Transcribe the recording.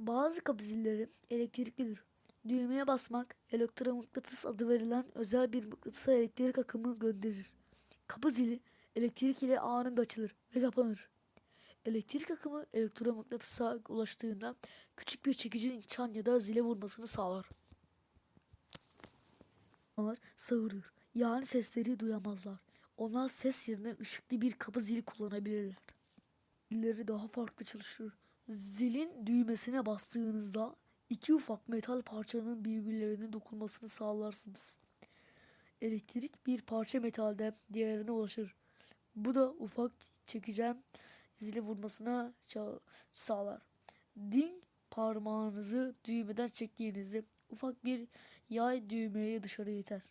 Bazı kapı zilleri elektriklidir. Düğmeye basmak elektromıknatıs adı verilen özel bir mıknatısa elektrik akımı gönderir. Kapı zili elektrik ile anında açılır ve kapanır. Elektrik akımı elektromıknatısa ulaştığında küçük bir çekicinin çan ya da zile vurmasını sağlar. Onlar sağırdır. Yani sesleri duyamazlar. Onlar ses yerine ışıklı bir kapı zili kullanabilirler. Zilleri daha farklı çalışır. Zilin düğmesine bastığınızda iki ufak metal parçanın birbirlerine dokunmasını sağlarsınız. Elektrik bir parça metalden diğerine ulaşır. Bu da ufak çekicen zili vurmasına sağlar. Ding parmağınızı düğmeden çektiğinizde ufak bir yay düğmeye dışarı iter.